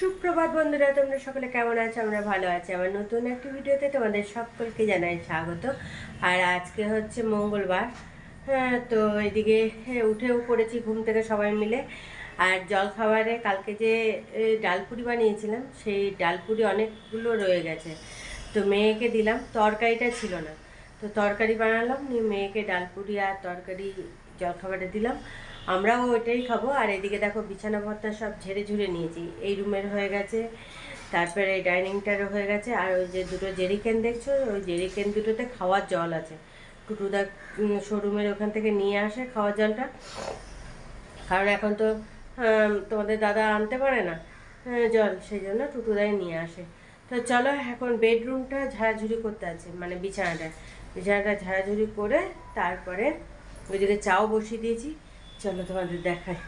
সুপ্রভাত বন্ধুরা তোমরা সকলে কেমন আছো? আমরা ভালো আছি। আমার নতুন একটি ভিডিওতে তোমাদের সকলকে জানাই স্বাগত। আর আজকে হচ্ছে মঙ্গলবার। হ্যাঁ তো এদিকে হ্যাঁ, উঠেও পড়েছি ঘুম থেকে সবাই মিলে। আর জল খাবারে কালকে যে ডালপুরি বানিয়েছিলাম সেই ডালপুরি অনেকগুলো রয়ে গেছে। তো মেয়েকে দিলাম তরকারিটা ছিল না। তো তরকারি বানালাম নিয়ে মেয়েকে ডালপুরি আর তরকারি জলখাবারে দিলাম। আমরাও ওইটাই খাব। আর এদিকে দেখো বিছানা ভর্তা সব ঝেড়ে ঝুড়ে নিয়েছি। এই রুমের হয়ে গেছে, তারপরে এই ডাইনিংটারও হয়ে গেছে, আর ওই যে দুটো জেরিকেন দেখছ? ওই জেরিকেন দুটোতে খাওয়ার জল আছে। টুটুদা শোরুমের ওখান থেকে নিয়ে আসে খাওয়ার জলটা। কারণ এখন তো তোমাদের দাদা আনতে পারে না জল, সেই জন্য টুটুদাই নিয়ে আসে। তো চলো এখন বেডরুমটা ঝাড়াঝুড়ি করতে আছে মানে বিছানাটা। বিছানাটা ঝাড়াঝুড়ি করে তারপরে ওইদিকে চাও বসিয়ে দিয়েছি। চলো তোমাদের দেখাই।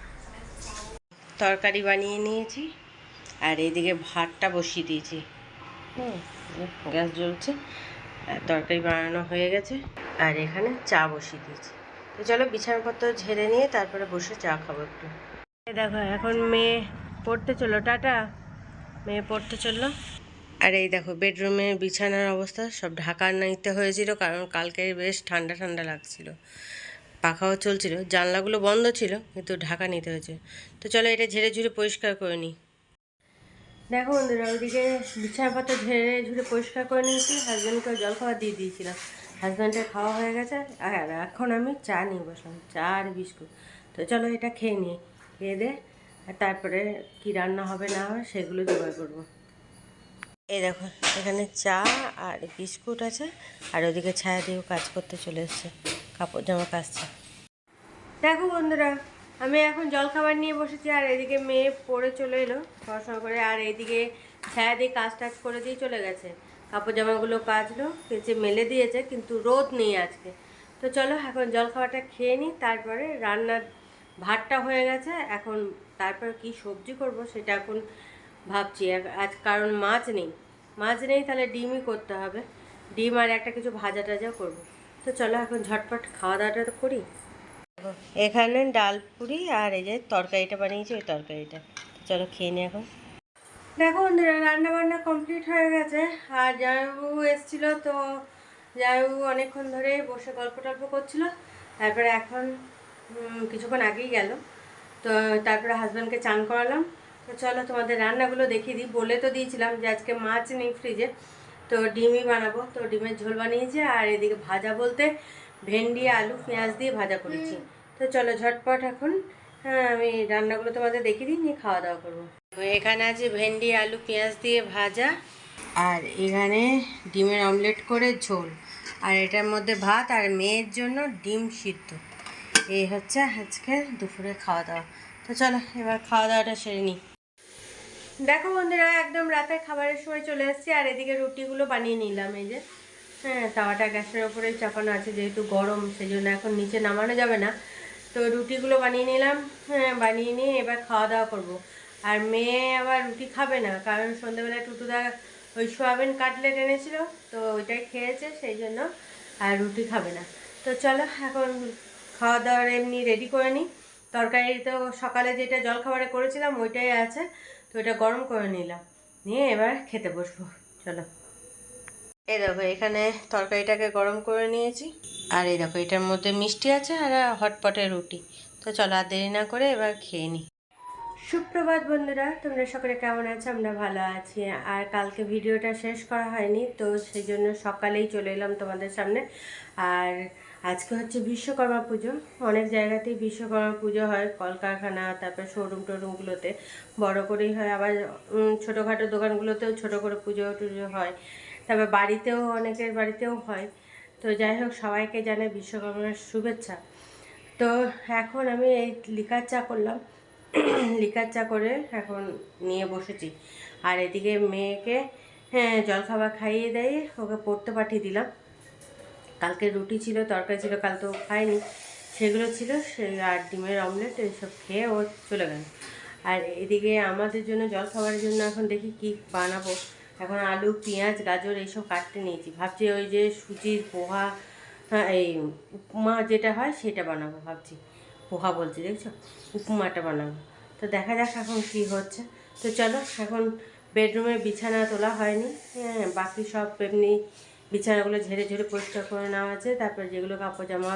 তরকারি বানিয়ে নিয়েছি, আর এইদিকে ভাতটা বসিয়ে দিয়েছি। হুম, গ্যাস জ্বলছে তরকারি বানানো হয়ে গেছে, আর এখানে চা বসিয়ে দিয়েছি। তো চলো বিছানাপত্র ঝেড়ে নিয়ে তারপরে বসে চা খাব একটু। দেখো, এখন মেয়ে পড়তে চলো টাটা। মেয়ে পড়তে চলল। আর এই দেখো, বেডরুমে বিছানার অবস্থা, সব ঢাকা নিতে হয়েছিল, কারণ কালকে বেশ ঠান্ডা ঠান্ডা লাগছিল। পাখাও চলছিল, জানলাগুলো বন্ধ ছিল, কিন্তু ঢাকা নিতে হয়েছে। তো চলো এটা ঝেড়ে ঝুড়ে পরিষ্কার করে নিই। দেখো বন্ধুরা, ওইদিকে বিছানাপত্র ঝেড়ে ঝুড়ে পরিষ্কার করে নিয়েছি হাজব্যান্ডকে জল খাবার দিয়ে দিয়েছিলাম। হাজব্যান্ডের খাওয়া হয়ে গেছে, আর এখন আমি চা নিয়ে বসলাম, চা আর বিস্কুট। তো চলো এটা খেয়ে নিই, খেয়ে দে আর তারপরে কি রান্না হবে না হবে সেগুলো জোগাড় করব। এই দেখো, এখানে চা আর বিস্কুট আছে, আর ওদিকে ছায়া দিয়েও কাজ করতে চলে এসছে। কাপড় জামা কাচছে। দেখো বন্ধুরা, আমি এখন জলখাবার নিয়ে বসেছি, আর এদিকে মেয়ে পড়ে চলে এলো, পড়াশোনা করে, আর এইদিকে ছায়া দিয়ে কাজ টাজ করে দিয়ে চলে গেছে। কাপড় জামাগুলো কাচলো, কেচে মেলে দিয়েছে, কিন্তু রোদ নেই আজকে। তো চলো, এখন জলখাবারটা খেয়ে নিই, তারপরে রান্নার ভাতটা হয়ে গেছে, এখন তারপর কি সবজি করব সেটা এখন ভাবছি। আজ কারণ মাছ নেই। মাছ নেই, তাহলে ডিমই করতে হবে। ডিম আর একটা কিছু ভাজা টাজা করব। তো চলো এখন ঝটপট খাওয়া দাওয়াটা তো করি। এখানে ডাল পুরি আর এই যে তরকারিটা বানিয়েছি ওই তরকারিটা। চলো খেয়ে নিই এখন। দেখো বন্ধুরা রান্না বান্না কমপ্লিট হয়ে গেছে। আর জামাইবাবু এসেছিল তো জামাইবাবু অনেকক্ষণ ধরে বসে গল্প টল্প করছিল। তারপরে এখন কিছুক্ষণ আগেই গেল। তো তারপরে হাজব্যান্ডকে চান করালাম। তো চলো তোমাদের রান্নাগুলো দেখিয়ে দিই। বলে তো দিয়েছিলাম যে আজকে মাছ নেই ফ্রিজে তো ডিমই বানাবো। তো ডিমের ঝোল বানিয়েছি আর এদিকে ভাজা বলতে ভেন্ডি আলু পেঁয়াজ দিয়ে ভাজা করেছি। তো চলো ঝটপট এখন হ্যাঁ আমি রান্নাগুলো তোমাদের দেখিয়ে দিই নিয়ে খাওয়া দাওয়া করব। এখানে আছে ভেন্ডি আলু পেঁয়াজ দিয়ে ভাজা। আর এখানে ডিমের অমলেট করে ঝোল। আর এটার মধ্যে ভাত আর মেয়ের জন্য ডিম সিদ্ধ। এই হচ্ছে আজকে দুপুরে খাওয়া দাওয়া। তো চলো এবার খাওয়া দাওয়াটা সেরে নিই। দেখো বন্ধুরা, একদম রাতের খাবারের সময় চলে এসেছি আর এদিকে রুটিগুলো বানিয়ে নিলাম, এই যে। হ্যাঁ তাওয়াটা গ্যাসের ওপরে চাপানো আছে, যেহেতু গরম সেই জন্য এখন নিচে নামানো যাবে না। তো রুটিগুলো বানিয়ে নিলাম হ্যাঁ বানিয়ে নিয়ে এবার খাওয়া দাওয়া করব। আর মেয়ে আবার রুটি খাবে না, কারণ সন্ধ্যেবেলায় টুটুদা ওই সোয়াবিন কাটলেট এনেছিল, তো ওইটাই খেয়েছে, সেই জন্য আর রুটি খাবে না। তো চলো, এখন খাওয়া দাওয়ার এমনি রেডি করে নিই। তরকারি তো সকালে যেটা জলখাবারে করেছিলাম, ওইটাই আছে। তো এটা গরম করে নিলাম। নিয়ে এবার খেতে বসবো। চলো। এই দেখো, এখানে তরকারিটাকে গরম করে নিয়েছি। আর এই দেখো, এটার মধ্যে মিষ্টি আছে আর হটপটের রুটি। তো চলো আর দেরি না করে এবার খেয়ে নিই সুপ্রভাত বন্ধুরা, তোমরা সকলে কেমন আছো? আমরা ভালো আছি। আর কালকে ভিডিওটা শেষ করা হয়নি, তো সেই জন্য সকালেই চলে এলাম তোমাদের সামনে। আর আজকে হচ্ছে বিশ্বকর্মা পুজো। অনেক জায়গাতেই বিশ্বকর্মা পুজো হয়, কলকারখানা, তারপর শোরুম টোরুমগুলোতে বড় করেই হয়, আবার ছোটোখাটো দোকানগুলোতেও ছোট করে পুজো টুজো হয়। তারপর বাড়িতেও, অনেকের বাড়িতেও হয়। তো যাই হোক, সবাইকে জানে বিশ্বকর্মার শুভেচ্ছা। তো এখন আমি এই লিকার চা করলাম। লিকার চা করে এখন নিয়ে বসেছি। আর এদিকে মেয়েকে হ্যাঁ জলখাবার খাইয়ে দেয় ওকে পড়তে পাঠিয়ে দিলাম। কালকে রুটি ছিল তরকারি ছিল কাল তো খায়নি সেগুলো ছিল সে আর ডিমের অমলেট এইসব খেয়ে ও চলে গেল। আর এদিকে আমাদের জন্য জল খাবারের জন্য এখন দেখি কি বানাবো। এখন আলু পেঁয়াজ গাজর এইসব কাটতে নিয়েছি। ভাবছি ওই যে সুজির পোহা হ্যাঁ, এই উপমা যেটা হয় সেটা বানাবো ভাবছি। পোহা বলছি দেখছ? উপমাটা বানাবো। তো দেখা যাক এখন কী হচ্ছে। তো চলো এখন বেডরুমে বিছানা তোলা হয়নি। হ্যাঁ বাকি সব এমনি বিছানাগুলো ঝেড়ে ঝেড়ে পরিষ্কার করে নেওয়া আছে, তারপর যেগুলো কাপড় জামা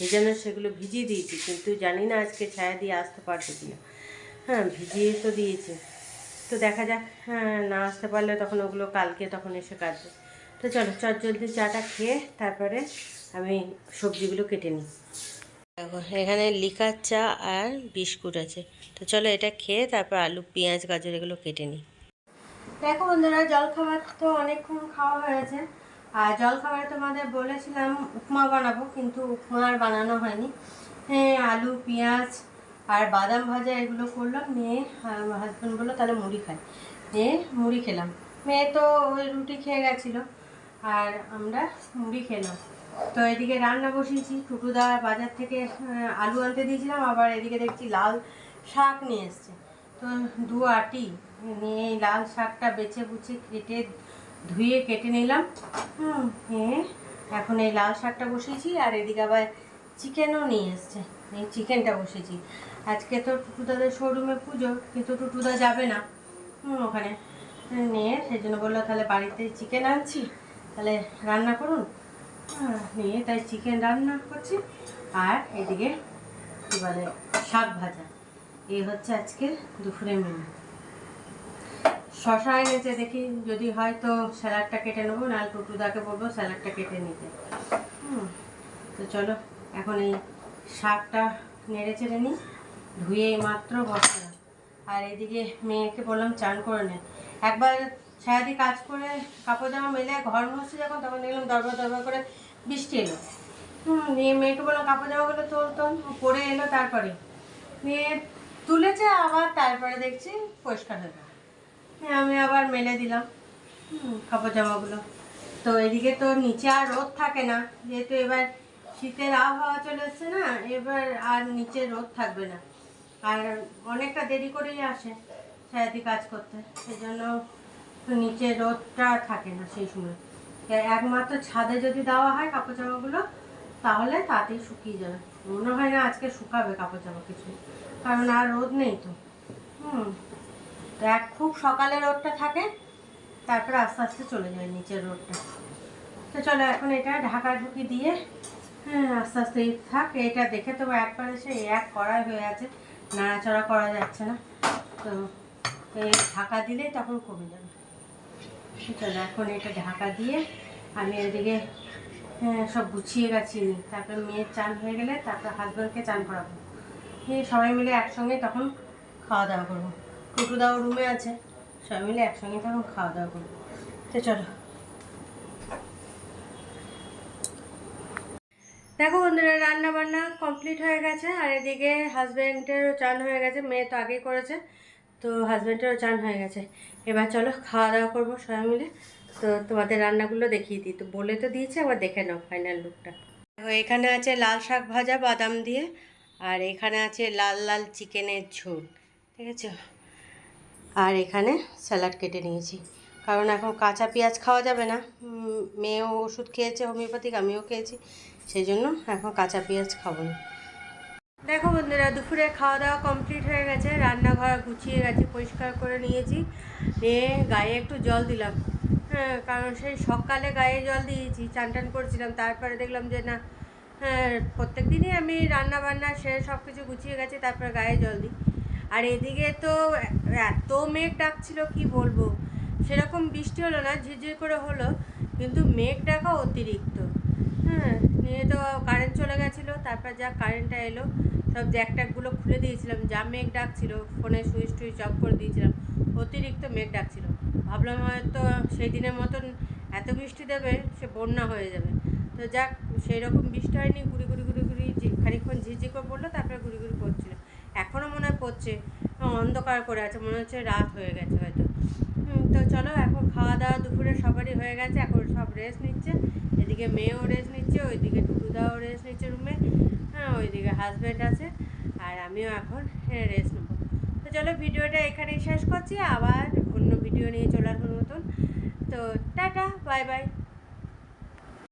ভিজানো সেগুলো ভিজিয়ে দিয়েছি, কিন্তু জানি না আজকে ছায়া দিয়ে আসতে পারবে কিনা। হ্যাঁ ভিজিয়ে তো দিয়েছি। তো দেখা যাক হ্যাঁ না আসতে পারলে তখন ওগুলো কালকে তখন এসে কাটবে। তো চলো, চট জলদি চাটা খেয়ে তারপরে আমি সবজিগুলো কেটে নিই। দেখো, এখানে লিকার চা আর বিস্কুট আছে। তো চলো এটা খেয়ে তারপর আলু, পেঁয়াজ, গাজর এগুলো কেটে নিই। দেখো বন্ধুরা, জলখাবার তো অনেকক্ষণ খাওয়া হয়েছে আর জলখাবারে তোমাদের বলেছিলাম উপমা বানাবো, কিন্তু উপমা আর বানানো হয়নি। হ্যাঁ আলু, পেঁয়াজ আর বাদাম ভাজা এগুলো করলাম, নিয়ে হাজব্যান্ড বলল, তাহলে মুড়ি খাই। নিয়ে মুড়ি খেলাম। মেয়ে তো ওই রুটি খেয়ে গেছিল, আর আমরা মুড়ি খেলাম। তো এদিকে রান্না বসিয়েছি, টুটুদা বাজার থেকে আলু আনতে দিয়েছিলাম, আবার এদিকে দেখছি লাল শাক নিয়ে এসছে। তো দু আটি নিয়ে লাল শাকটা বেছে বুছে কেটে ধুয়ে কেটে নিলাম। হুম নিয়ে এখন এই লাল শাকটা বসিয়েছি আর এদিকে আবার চিকেনও নিয়ে এসছে। এই চিকেনটা বসেছি আজকে তো টুটুদাদের শোরুমে পুজো কিন্তু টুটুদা যাবে না। হুম ওখানে নিয়ে সেই জন্য বলল তাহলে বাড়িতে চিকেন আনছি। তাহলে রান্না করুন। হ্যাঁ, নিয়ে তাই চিকেন রান্না করছি। আর এদিকে কী বলে শাক ভাজা। এই হচ্ছে আজকে দুপুরের মেনু শশা এনেছে দেখি, যদি হয় তো স্যালাডটা কেটে নেব, নাহলে টুটুদাকে বলব স্যালাডটা কেটে নিতে। হুম, তো চলো, এখন এই শাকটা নেড়ে চেড়ে নিই, ধুয়ে মাত্র বসালাম। আর এদিকে মেয়েকে বললাম চান করে নে। একবার সারাদি কাজ করে কাপড় জামা মেলে ঘর মুছছে যখন, তখন দেখলাম দরবার দরবার করে বৃষ্টি এলো। হুম নিয়ে মেয়েকে বললাম কাপড় জামাগুলো তোল তোল, ও পরে এলো তারপরে। নিয়ে তুলেছে আবার তারপরে দেখছি পরিষ্কার হয়ে আমি আবার মেলে দিলাম। কাপড় জামাগুলো। তো এদিকে তো নিচে আর রোদ থাকে না। যেহেতু এবার শীতের আবহাওয়া চলে এসছে না, এবার আর নিচে রোদ থাকবে না। আর অনেকটা দেরি করেই আসে সারাদি কাজ করতে। সেই জন্য নিচে রোদটা থাকে না সেই সময়। একমাত্র ছাদে যদি দেওয়া হয় কাপড় জামাগুলো, তাহলে তাতেই শুকিয়ে যাবে। মনে হয় না আজকে শুকাবে কাপড় জামা কিছু কারণ আর রোদ নেই তো। হুম। এক খুব সকালে রোদটা থাকে তারপরে আস্তে আস্তে চলে যায় নিচের রোদটা তো চলো এখন এটা ঢাকা ঢুকি দিয়ে হ্যাঁ আস্তে আস্তে থাক এটা দেখে তো একবার এসে এক করাই হয়ে আছে নাড়াচড়া করা যাচ্ছে না। তো এই ঢাকা দিলে তখন কমে যাবে। চলো এখন এটা ঢাকা দিয়ে আমি এদিকে হ্যাঁ, সব গুছিয়ে গেছি। তারপর মেয়ের চান হয়ে গেলে তারপর হাজব্যান্ডকে চান করাবো। সবাই মিলে একসঙ্গে তখন খাওয়া দাওয়া করব। টুটুদাও রুমে আছে। সবাই মিলে একসঙ্গে তখন খাওয়া দাওয়া করব তো চলো। দেখো বন্ধুরা রান্না বান্না কমপ্লিট হয়ে গেছে, আর এদিকে হাজব্যান্ডেরও চান হয়ে গেছে, মেয়ে তো আগেই করেছে, তো হাজব্যান্ডেরও চান হয়ে গেছে। এবার চলো খাওয়া দাওয়া করব সবাই মিলে। তো তোমাদের রান্নাগুলো দেখিয়ে দিই। তো বলে তো দিয়েছে, আবার দেখে নাও ফাইনাল লুকটা এখানে আছে লাল শাক ভাজা, বাদাম দিয়ে, আর এখানে আছে লাল লাল চিকেনের ঝোল। ঠিক আছে? আর এখানে স্যালাড কেটে নিয়েছি। কারণ এখন কাঁচা পেঁয়াজ খাওয়া যাবে না। মেয়েও ওষুধ খেয়েছে, হোমিওপ্যাথিক, আমিও খেয়েছি। সেই জন্য এখন কাঁচা পেঁয়াজ খাব না। দেখো বন্ধুরা, দুপুরে খাওয়া দাওয়া কমপ্লিট হয়ে গেছে। রান্নাঘর গুছিয়ে গেছে, পরিষ্কার করে নিয়েছি। নিয়ে গায়ে একটু জল দিলাম। হ্যাঁ কারণ সেই সকালে গায়ে জল দিয়েছি চান টান করছিলাম। তারপরে দেখলাম যে না হ্যাঁ প্রত্যেক দিনই আমি রান্না বান্না সে সব কিছু গুছিয়ে গেছে, তারপরে গায়ে জল দিই। আর এদিকে তো এত মেঘ ডাকছিল, কি বলব? সেরকম বৃষ্টি হলো না, ঝিরঝির করে হলো, কিন্তু মেঘ ডাকা অতিরিক্ত। হ্যাঁ নিয়ে তো কারেন্ট চলে গেছিল, তারপর যা কারেন্টটা এলো, সব জ্যাক ট্যাকগুলো খুলে দিয়েছিলাম, যা মেঘ ডাকছিল ফোনে সুইচ টুইচ অফ করে দিয়েছিলাম, অতিরিক্ত মেঘ ডাকছিল। ভাবলাম হয়তো সেই দিনের মতন এত বৃষ্টি দেবে, সে বন্যা হয়ে যাবে। তো যাক সেই রকম বৃষ্টি হয়নি, গুড়ি গুড়ি গুড়ি গুড়ি খানিকক্ষণ ঝিঝি করে পড়ল, তারপরে গুড়ি গুড়ি পড়ছিল এখনও মনে পড়ছে। অন্ধকার করে আছে, মনে হচ্ছে রাত হয়ে গেছে হয়তো। তো চলো এখন খাওয়া দাওয়া দুপুরে সবারই হয়ে গেছে, এখন সব রেস্ট নিচ্ছে। এদিকে মেয়েও রেস্ট নিচ্ছে, ওইদিকে টুটুদাও রেস্ট নিচ্ছে রুমে হ্যাঁ ওইদিকে হাজব্যান্ড আছে, আর আমিও এখন রেস্ট নেব। তো চলো ভিডিওটা এখানেই শেষ করছি, আবার অন্য ভিডিও নিয়ে চলে আসব নতুন তো টাটা বাই বাই